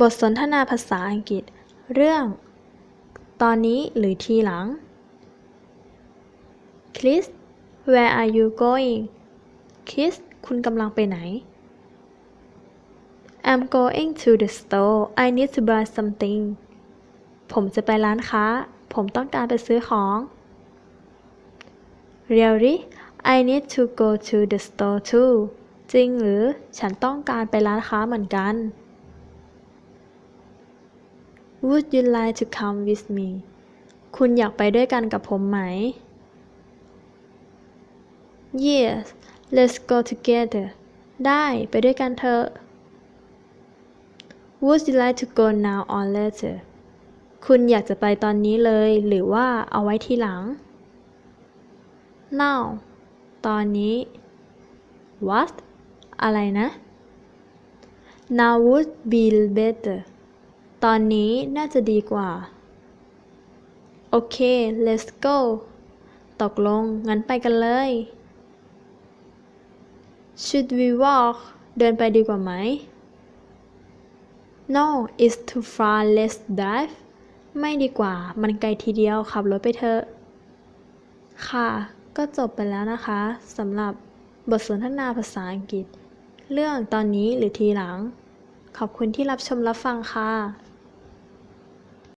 บทสนทนาภาษาอังกฤษ เรื่อง ตอนนี้หรือทีหลัง Chris where are you going Chris คุณกำลังไปไหน I'm going to the store I need to buy something ผมจะไปร้านค้า ผมต้องการไปซื้อของ Really I need to go to the store too จริงหรือ ฉันต้องการไปร้านค้าเหมือนกัน Would you like to come with me คุณอยากไปด้วยกันกับผมไหม Yes let's go together ได้ไปด้วยกันเถอะ Would you like to go now or later คุณอยากจะไปตอนนี้เลย หรือว่าเอาไว้ทีหลัง Now ตอนนี้ What อะไรนะ Now would be better ตอนนี้น่าจะดีกว่า โอเค let's go ตกลง งั้นไปกันเลย Should we walk เดินไปดีกว่าไหม No it's too far let's drive ไม่ดีกว่า มันไกลทีเดียวขับรถไปเถอะ ค่ะ ก็จบไปแล้วนะคะสำหรับบทสนทนาภาษาอังกฤษ เรื่องตอนนี้หรือทีหลัง ขอบคุณที่รับชมรับฟังค่ะ